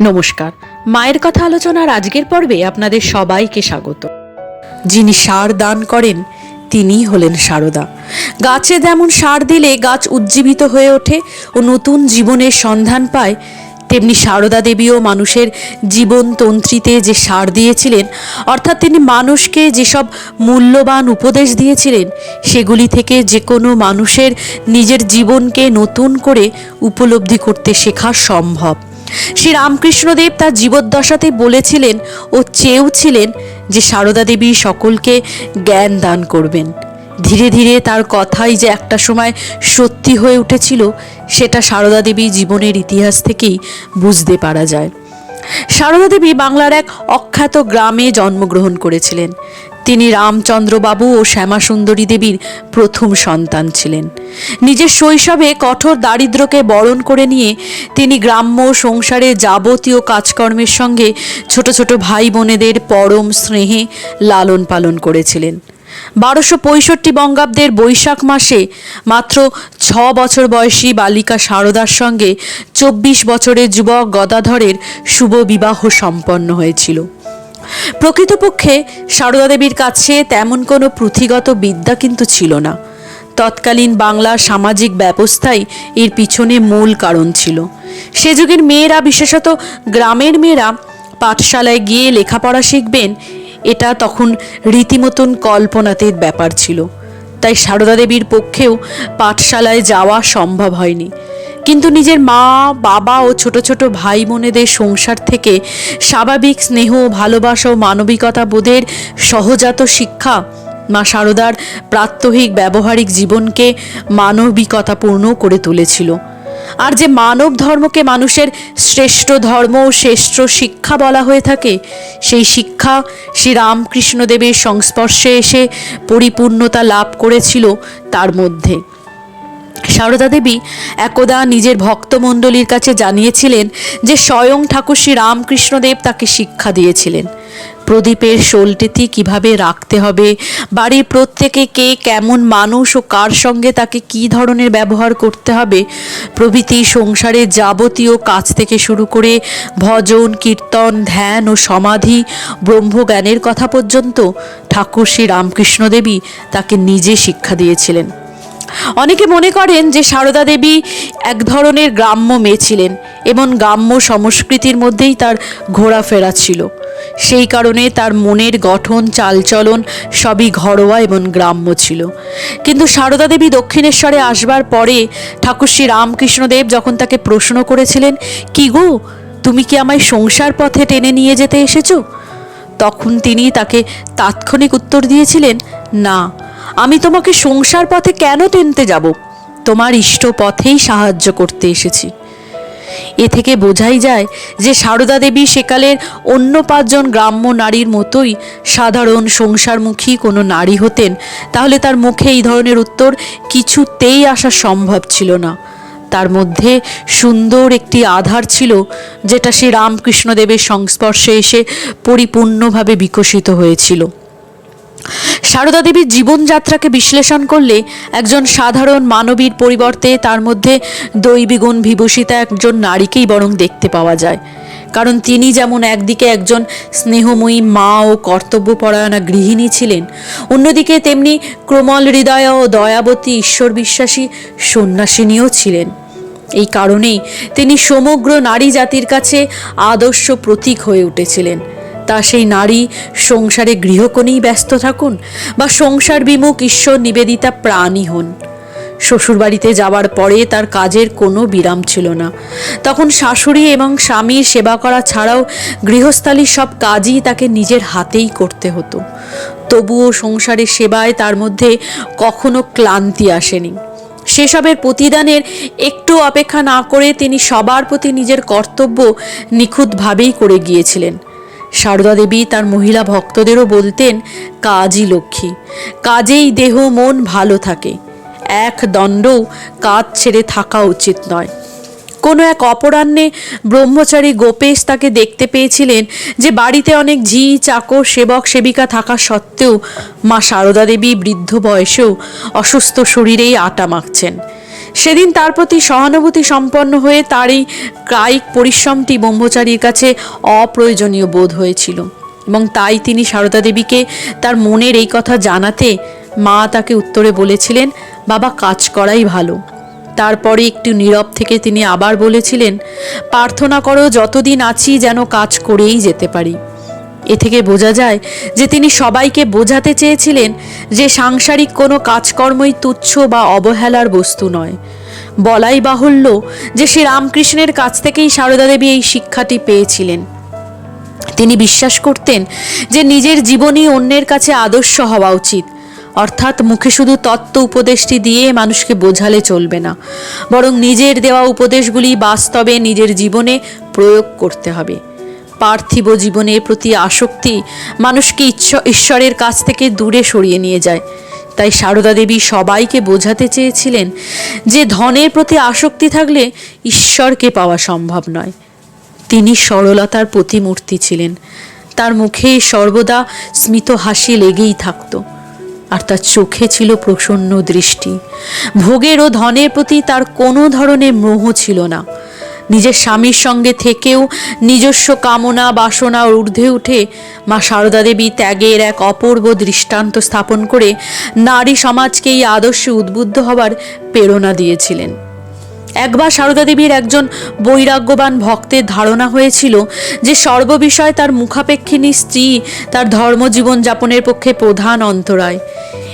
নমস্কার। মায়ের কথা আলোচনার আজকের পর্বে আপনাদের সবাইকে স্বাগত। যিনি সার দান করেন তিনিই হলেন সারদা। গাছে যেমন সার দিলে গাছ উজ্জীবিত হয়ে ওঠে ও নতুন জীবনের সন্ধান পায়, তেমনি সারদা দেবীও মানুষের জীবন তন্ত্রীতে যে সার দিয়েছিলেন, অর্থাৎ তিনি মানুষকে যেসব মূল্যবান উপদেশ দিয়েছিলেন, সেগুলি থেকে যে কোনো মানুষের নিজের জীবনকে নতুন করে উপলব্ধি করতে শেখা সম্ভব। শ্রী রামকৃষ্ণদেব তার জীবদ্দশাতে বলেছিলেন ও চেয়েও ছিলেন যে সারদা দেবী সকলকে জ্ঞান দান করবেন। ধীরে ধীরে তার কথাই যে একটা সময় সত্যি হয়ে উঠেছিল, সেটা সারদা দেবী জীবনের ইতিহাস থেকেই বুঝতে পারা যায়। সারদা দেবী বাংলার এক অখ্যাত গ্রামে জন্মগ্রহণ করেছিলেন। তিনি রামচন্দ্রবাবু ও শ্যামাসুন্দরী দেবীর প্রথম সন্তান ছিলেন। নিজের শৈশবে কঠোর দারিদ্র্যকে বরণ করে নিয়ে তিনি গ্রাম্য সংসারে যাবতীয় কাজকর্মের সঙ্গে ছোট ছোট ভাই বোনেদের পরম স্নেহে লালন পালন করেছিলেন। বারোশো পঁয়ষট্টি বঙ্গাব্দের বৈশাখ মাসে মাত্র ছ বছর বয়সী বালিকা সারদার সঙ্গে চব্বিশ বছরের যুবক গদাধরের শুভ বিবাহ সম্পন্ন হয়েছিল। প্রকৃতপক্ষে সারদা দেবীর কাছে তেমন কোনো পুঁথিগত বিদ্যা কিন্তু ছিল না। তৎকালীন বাংলার সামাজিক ব্যবস্থাই এর পিছনে মূল কারণ ছিল। সে যুগের মেয়েরা, বিশেষত গ্রামের মেয়েরা, পাঠশালায় গিয়ে লেখাপড়া শিখবেন এটা তখন রীতিমতন কল্পনাতের ব্যাপার ছিল। তাই সারদা দেবীর পক্ষেও পাঠশালায় যাওয়া সম্ভব হয়নি। কিন্তু নিজের মা, বাবা ও ছোট ছোট ভাই বোনেদের সংসার থেকে স্বাভাবিক স্নেহ, ভালোবাসা ও মানবিকতা বোধের সহজাত শিক্ষা মা সারদার প্রাত্যহিক ব্যবহারিক জীবনকে মানবিকতাপূর্ণ করে তুলেছিল। আর যে মানব ধর্মকে মানুষের শ্রেষ্ঠ ধর্ম ও শ্রেষ্ঠ শিক্ষা বলা হয়ে থাকে, সেই শিক্ষা শ্রী রামকৃষ্ণদেবের সংস্পর্শে এসে পরিপূর্ণতা লাভ করেছিল তার মধ্যে। সারদা দেবী একদা নিজের ভক্তমণ্ডলীর কাছে জানিয়েছিলেন যে স্বয়ং ঠাকুর শ্রী রামকৃষ্ণদেব তাকে শিক্ষা দিয়েছিলেন। প্রদীপের শোলটেতি কীভাবে রাখতে হবে? বাড়ির প্রত্যেকে কে কেমন মানুষ ও কার সঙ্গে তাকে কী ধরনের ব্যবহার করতে হবে? প্রভৃতি সংসারের যাবতীয় কাজ থেকে শুরু করে ভজন, কীর্তন, ধ্যান ও সমাধি ব্রহ্মজ্ঞানের কথা পর্যন্ত ঠাকুর শ্রী রামকৃষ্ণ দেবী তাকে নিজে শিক্ষা দিয়েছিলেন। অনেকে মনে করেন যে সারদা দেবী এক ধরনের গ্রাম্য মেয়ে ছিলেন এবং গ্রাম্য সংস্কৃতির মধ্যেই তার ঘোরাফেরা ছিল। সেই কারণে তার মনের গঠন, চালচলন সবই ঘরোয়া এবং গ্রাম্য ছিল। কিন্তু সারদা দেবী দক্ষিণেশ্বরে আসবার পরে ঠাকুর শ্রী রামকৃষ্ণদেব যখন তাকে প্রশ্ন করেছিলেন, কি গো, তুমি কি আমায় সংসার পথে টেনে নিয়ে যেতে এসেছ? তখন তিনি তাকে তাৎক্ষণিক উত্তর দিয়েছিলেন, না। আমি তোমাকে সংসার পথে কেন টেনতে যাব? তোমার ইষ্ট পথেই সাহায্য করতে এসেছি। এ থেকে বোঝাই যায় যে সারদা দেবী সেকালের অন্য পাঁচজন গ্রাম্য নারীর মতোই সাধারণ সংসারমুখী কোনো নারী হতেন, তাহলে তার মুখে এই ধরনের উত্তর কিছুতেই আসা সম্ভব ছিল না। তার মধ্যে সুন্দর একটি আধার ছিল, যেটা শ্রী রামকৃষ্ণদেবের সংস্পর্শে এসে পরিপূর্ণভাবে বিকশিত হয়েছিল। সারদা দেবীর জীবনযাত্রাকে বিশ্লেষণ করলে একজন সাধারণ মানবীর পরিবর্তে তার মধ্যে দৈবিগুণ বিভূষিতা একজন নারীকেই বরং দেখতে পাওয়া যায়। কারণ তিনি যেমন একদিকে একজন স্নেহময়ী মা ও কর্তব্যপরায়ণা গৃহিণী ছিলেন, অন্যদিকে তেমনি ক্রমল হৃদয় ও দয়াবতী ঈশ্বর বিশ্বাসী সন্ন্যাসিনীও ছিলেন। এই কারণেই তিনি সমগ্র নারী জাতির কাছে আদর্শ প্রতীক হয়ে উঠেছিলেন। তা সেই নারী সংসারে গৃহকোণেই ব্যস্ত থাকুন বা সংসার বিমুখ ঈশ্বর নিবেদিতা প্রাণী হন। শ্বশুরবাড়িতে যাওয়ার পরে তার কাজের কোনো বিরাম ছিল না। তখন শাশুড়ি এবং স্বামীর সেবা করা ছাড়াও গৃহস্থালীর সব কাজই তাকে নিজের হাতেই করতে হতো। তবুও সংসারের সেবায় তার মধ্যে কখনো ক্লান্তি আসেনি। সেসবের প্রতিদানের একটু অপেক্ষা না করে তিনি সবার প্রতি নিজের কর্তব্য নিখুঁতভাবেই করে গিয়েছিলেন। সারদা দেবী তার মহিলা ভক্তদেরও বলতেন, কাজই লক্ষ্মী। কাজেই দেহ, মন ভালো থাকে। এক দণ্ডও কাজ ছেড়ে থাকা উচিত নয়। কোনো এক অপরাহ্নে ব্রহ্মচারী গোপেশ তাকে দেখতে পেয়েছিলেন যে বাড়িতে অনেক ঝি, চাকর, সেবক, সেবিকা থাকা সত্ত্বেও মা সারদা দেবী বৃদ্ধ বয়সেও অসুস্থ শরীরেই আটা মাখছেন। সেদিন তার প্রতি সহানুভূতি সম্পন্ন হয়ে তার এই কায়িক পরিশ্রমটি ব্রহ্মচারীর কাছে অপ্রয়োজনীয় বোধ হয়েছিল। এবং তাই তিনি সারদা দেবীকে তার মনের এই কথা জানাতে মা তাকে উত্তরে বলেছিলেন, বাবা, কাজ করাই ভালো। তারপরে একটু নীরব থেকে তিনি আবার বলেছিলেন, প্রার্থনা করো, যতদিন আছি যেন কাজ করেই যেতে পারি। এ থেকে বোঝা যায় যে তিনি সবাইকে বোঝাতে চেয়েছিলেন যে সাংসারিক কোনো কাজকর্মই তুচ্ছ বা অবহেলার বস্তু নয়। বলাই বাহুল্য যে শ্রী রামকৃষ্ণের কাছ থেকেই সারদা দেবী এই শিক্ষাটি পেয়েছিলেন। তিনি বিশ্বাস করতেন যে নিজের জীবনই অন্যের কাছে আদর্শ হওয়া উচিত। অর্থাৎ মুখে শুধু তত্ত্ব উপদেশটি দিয়ে মানুষকে বোঝালে চলবে না, বরং নিজের দেওয়া উপদেশগুলি বাস্তবে নিজের জীবনে প্রয়োগ করতে হবে। পার্থিব জীবনের প্রতি আসক্তি মানুষকে ঈশ্বরের কাছ থেকে দূরে সরিয়ে নিয়ে যায়। তাই সারদা দেবী সবাইকে বোঝাতে চেয়েছিলেন যে ধনের প্রতি আসক্তি থাকলে ঈশ্বরকে পাওয়া সম্ভব নয়। তিনি সরলতার প্রতিমূর্তি ছিলেন। তার মুখে সর্বদা স্মিত হাসি লেগেই থাকতো। আর তার চোখে ছিল প্রসন্ন দৃষ্টি। ভোগের ও ধনের প্রতি তার কোনো ধরনের মোহ ছিল না। নিজের স্বামীর সঙ্গে থেকেও নিজস্ব কামনা, বাসনা, ঊর্ধ্বে উঠে মা সারদা দেবী ত্যাগের এক অপূর্ব দৃষ্টান্ত স্থাপন করে নারী সমাজকে এই আদর্শে উদ্বুদ্ধ হবার প্রেরণা দিয়েছিলেন। একবার সারদা দেবীর একজন বৈরাগ্যবান ভক্তের ধারণা হয়েছিল যে সর্ববিষয় তার মুখাপেক্ষিনী স্ত্রী তার ধর্মজীবন যাপনের পক্ষে প্রধান অন্তরায়।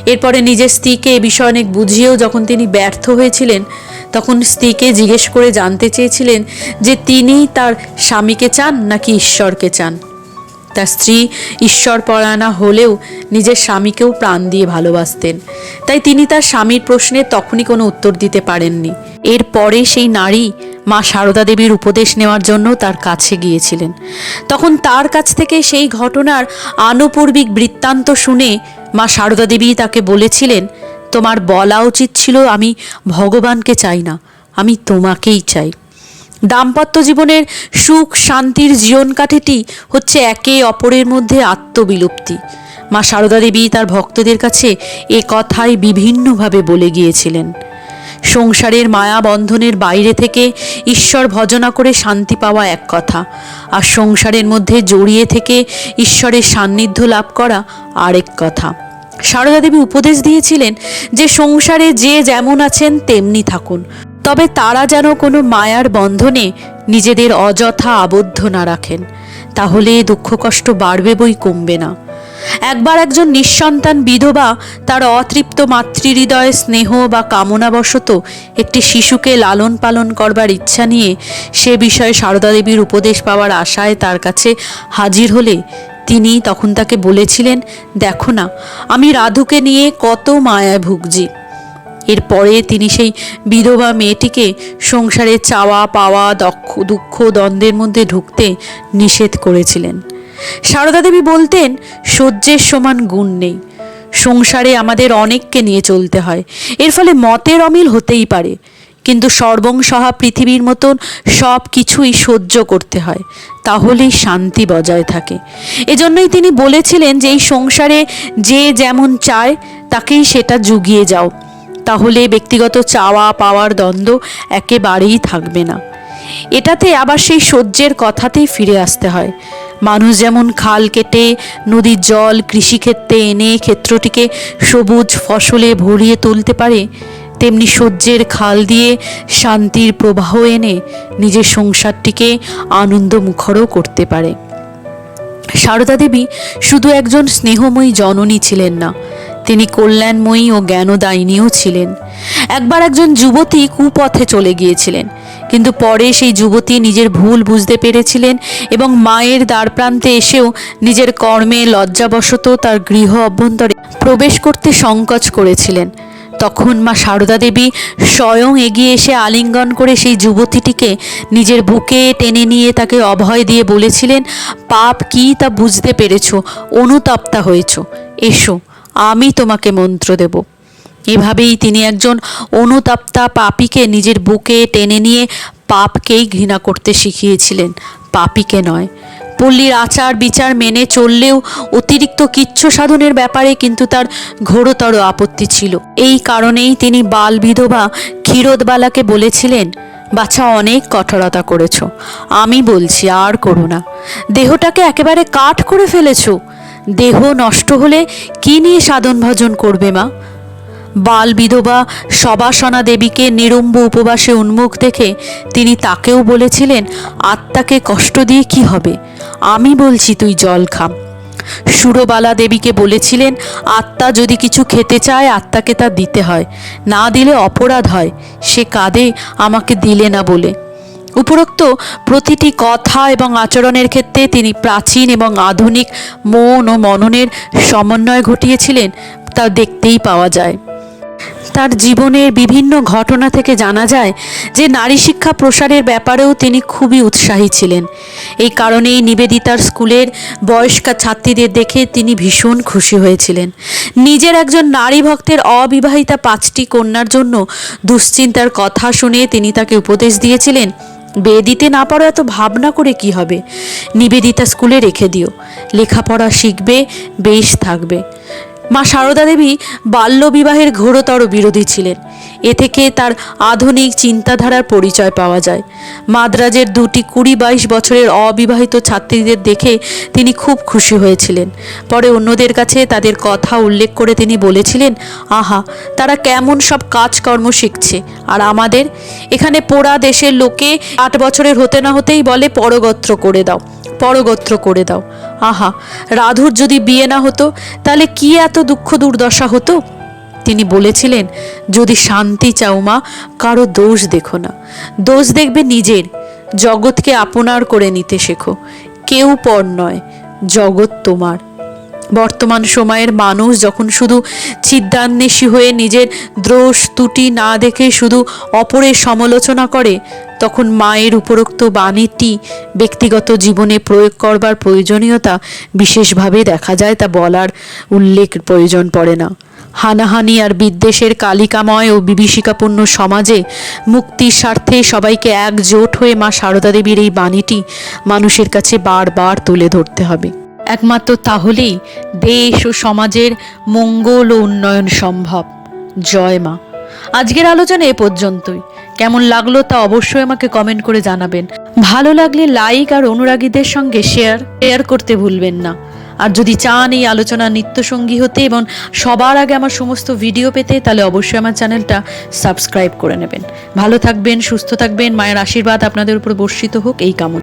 এরপরে নিজের স্ত্রীকে এ বিষয়ে অনেক বুঝিয়েও যখন তিনি ব্যর্থ হয়েছিলেন তখন স্ত্রীকে জিজ্ঞেস করে জানতে চেয়েছিলেন যে তিনি তার স্বামীকে চান নাকি ঈশ্বরকে চান। তার স্ত্রী ঈশ্বর পরায়ণা হলেও নিজের স্বামীকেও প্রাণ দিয়ে ভালোবাসতেন। তাই তিনি তার স্বামীর প্রশ্নে তখনই কোনো উত্তর দিতে পারেননি। এরপরে সেই নারী মা সারদা দেবীর উপদেশ নেওয়ার জন্য তার কাছে গিয়েছিলেন। তখন তার কাছ থেকে সেই ঘটনার আনুপূর্বিক বৃত্তান্ত শুনে মা সারদা দেবী তাকে বলেছিলেন তোমার বলা উচিত ছিল, আমি ভগবানকে চাই না, আমি তোমাকেই চাই। দাম্পত্য জীবনের সুখ, শান্তির জীবন কাঠেটি হচ্ছে একে অপরের মধ্যে আত্মবিলুপ্তি। মা সারদা দেবী তার ভক্তদের কাছে এ কথাই বিভিন্নভাবে বলে গিয়েছিলেন। সংসারের মায়া বন্ধনের বাইরে থেকে ঈশ্বর ভজনা করে শান্তি পাওয়া এক কথা, আর সংসারের মধ্যে জড়িয়ে থেকে ঈশ্বরের সান্নিধ্য লাভ করা আরেক কথা। সারদা দেবী উপদেশ দিয়েছিলেন যে সংসারে যে যেমন আছেন, তেমনি থাকুন। তবে তারা যেন কোনো মায়ার বন্ধনে নিজেদের অযথা আবদ্ধ না রাখেন। তাহলে দুঃখ কষ্ট বাড়বে বই কমবে না। একবার একজন নিঃসন্তান বিধবা তার অতৃপ্ত মাতৃহৃদয়ে, স্নেহ বা কামনাবশত একটি শিশুকে লালন পালন করবার ইচ্ছা নিয়ে সে বিষয়ে সারদা দেবীর উপদেশ পাওয়ার আশায় তার কাছে হাজির হলে তিনি তখন তাকে বলেছিলেন, দেখো না, আমি রাধুকে নিয়ে কত মায়ায় ভুগছি। এরপরে তিনি সেই বিধবা মেয়েটিকে সংসারে চাওয়া পাওয়া, দক্ষ, দুঃখ, দ্বন্দ্বের মধ্যে ঢুকতে নিষেধ করেছিলেন। সারদা দেবী বলতেন, সহ্যের সমান গুণ নেই। সংসারে আমাদের অনেককে নিয়ে চলতে হয়। এর ফলে মতের অমিল হতেই পারে। কিন্তু সর্বংসহা পৃথিবীর মতন সব কিছুই সহ্য করতে হয়, তাহলেই শান্তি বজায় থাকে। এজন্যই তিনি বলেছিলেন যে এই সংসারে যে যেমন চায়, তাকেই সেটা জুগিয়ে যাও। তাহলে ব্যক্তিগত চাওয়া পাওয়ার দ্বন্দ্ব একেবারেই থাকবে না। এটাতে আবার সেই সহ্যের কথাতেই ফিরে আসতে হয়। মানুষ যেমন খাল কেটে, নদীর জল কৃষিক্ষেত্রে এনে ক্ষেত্রটিকে সবুজ ফসলে ভরিয়ে তুলতে পারে তেমনি সহ্যের খাল দিয়ে শান্তির প্রবাহ এনে নিজের সংসারটিকে আনন্দ মুখরও করতে পারে। সারদা দেবী শুধু একজন স্নেহময়ী জননী ছিলেন না, তিনি কল্যাণময়ী ও জ্ঞানদায়িনীও ছিলেন। একবার একজন যুবতী কুপথে চলে গিয়েছিলেন, কিন্তু পরে সেই যুবতী নিজের ভুল বুঝতে পেরেছিলেন এবং মায়ের দ্বারপ্রান্তে এসেও নিজের কর্মে লজ্জাবশত তার গৃহ অভ্যন্তরে প্রবেশ করতে সংকোচ করেছিলেন। তখন মা সারদা দেবী স্বয়ং এগিয়ে এসে আলিঙ্গন করে সেই যুবতীটিকে নিজের বুকে টেনে নিয়ে তাকে অভয় দিয়ে বলেছিলেন, পাপ কি তা বুঝতে পেরেছ, অনুতপ্তা হয়েছ। এসো, আমি তোমাকে মন্ত্র দেব। এভাবেই তিনি একজন অনুতপ্তা পাপীকে নিজের বুকে টেনে নিয়ে পাপকেই ঘৃণা করতে শিখিয়েছিলেন। পাপীকে নয় পল্লীর আচার বিচার মেনে চললেও অতিরিক্ত কিচ্ছ সাধনের ব্যাপারে কিন্তু তার ঘোরতর আপত্তি ছিল। এই কারণেই তিনি বাল বিধবা ক্ষীরোদবালাকে বলেছিলেন, বাছা, অনেক কঠোরতা করেছ। আমি বলছি, আর করো না। দেহটাকে একেবারে কাঠ করে ফেলেছ। দেহ নষ্ট হলে কি নিয়ে সাধন ভজন করবে মা? বাল বিধবা সবাসনা দেবীকে নিরম্ব উপবাসে উন্মুখ দেখে তিনি তাকেও বলেছিলেন, আত্মাকে কষ্ট দিয়ে কি হবে? আমি বলছি তুই জল খাম সুরবালা দেবীকে বলেছিলেন, আত্মা যদি কিছু খেতে চায়, আত্মাকে তা দিতে হয়। না দিলে অপরাধ হয়। সে কাঁদে, আমাকে দিলে না বলে। উপরোক্ত প্রতিটি কথা এবং আচরণের ক্ষেত্রে তিনি প্রাচীন এবং আধুনিক মন ও মননের সমন্বয় ঘটিয়েছিলেন, তা দেখতেই পাওয়া যায়। তার জীবনের বিভিন্ন ঘটনা থেকে জানা যায় যে নারী শিক্ষা প্রসারের ব্যাপারেও তিনি খুবই উৎসাহী ছিলেন। এই কারণেই নিবেদিতার স্কুলের বয়স্কা ছাত্রীদের দেখে তিনি ভীষণ খুশি হয়েছিলেন। নিজের একজন নারী ভক্তের অবিবাহিতা পাঁচটি কন্যার জন্য দুশ্চিন্তার কথা শুনে তিনি তাকে উপদেশ দিয়েছিলেন বিয়ে দিতে না পারো এত ভাবনা করে কি হবে? নিবেদিতা স্কুলে রেখে দিও। লেখাপড়া শিখবে, বেশ থাকবে। মা সারদা দেবী বাল্যবিবাহের ঘোরতর বিরোধী ছিলেন। এ থেকে তার আধুনিক চিন্তাধারার পরিচয় পাওয়া যায়। মাদ্রাজের দুটি কুড়ি বাইশ বছরের অবিবাহিত ছাত্রীদের দেখে তিনি খুব খুশি হয়েছিলেন। পরে অন্যদের কাছে তাদের কথা উল্লেখ করে তিনি বলেছিলেন, আহা, তারা কেমন সব কাজকর্ম শিখছে। আর আমাদের এখানে পোড়া দেশের লোকে আট বছরের হতে না হতেই বলে, পরগত্র করে দাও, পরগত্র করে দাও আহা, রাধুর যদি বিয়ে না হতো, তাহলে কি এত দুঃখ দুর্দশা হতো? তিনি বলেছিলেন, যদি শান্তি চাও মা, কারও দোষ দেখো না। দোষ দেখবে নিজের। জগৎকে আপনার করে নিতে শেখো। কেউ পর নয়, জগৎ তোমার। বর্তমান সময়ের মানুষ যখন শুধু ছিদ্রান্বেষী হয়ে নিজের দ্রোষ ত্রুটি না দেখে শুধু অপরের সমালোচনা করে, তখন মায়ের উপরোক্ত বাণীটি ব্যক্তিগত জীবনে প্রয়োগ করবার প্রয়োজনীয়তা বিশেষভাবে দেখা যায় তা বলার উল্লেখ প্রয়োজন পড়ে না। হানাহানি আর বিদ্বেষের কালিকাময় ও বিভীষিকাপূর্ণ সমাজে মুক্তির স্বার্থে সবাইকে একজোট হয়ে মা সারদা দেবীর এই বাণীটি মানুষের কাছে বারবার তুলে ধরতে হবে। একমাত্র তাহলেই দেশ ও সমাজের মঙ্গল ও উন্নয়ন সম্ভব। জয় মা। আজকের আলোচনা এ পর্যন্তই। কেমন লাগল তা অবশ্যই আমাকে কমেন্ট করে জানাবেন। ভালো লাগলে লাইক আর অনুরাগীদের সঙ্গে শেয়ার শেয়ার করতে ভুলবেন না। আর যদি চান এই আলোচনা নিত্যসঙ্গী হতে এবং সবার আগে আমার সমস্ত ভিডিও পেতে, তাহলে অবশ্যই আমার চ্যানেলটা সাবস্ক্রাইব করে নেবেন। ভালো থাকবেন, সুস্থ থাকবেন, মায়ের আশীর্বাদ আপনাদের উপর বর্ষিত হোক, এই কামনা।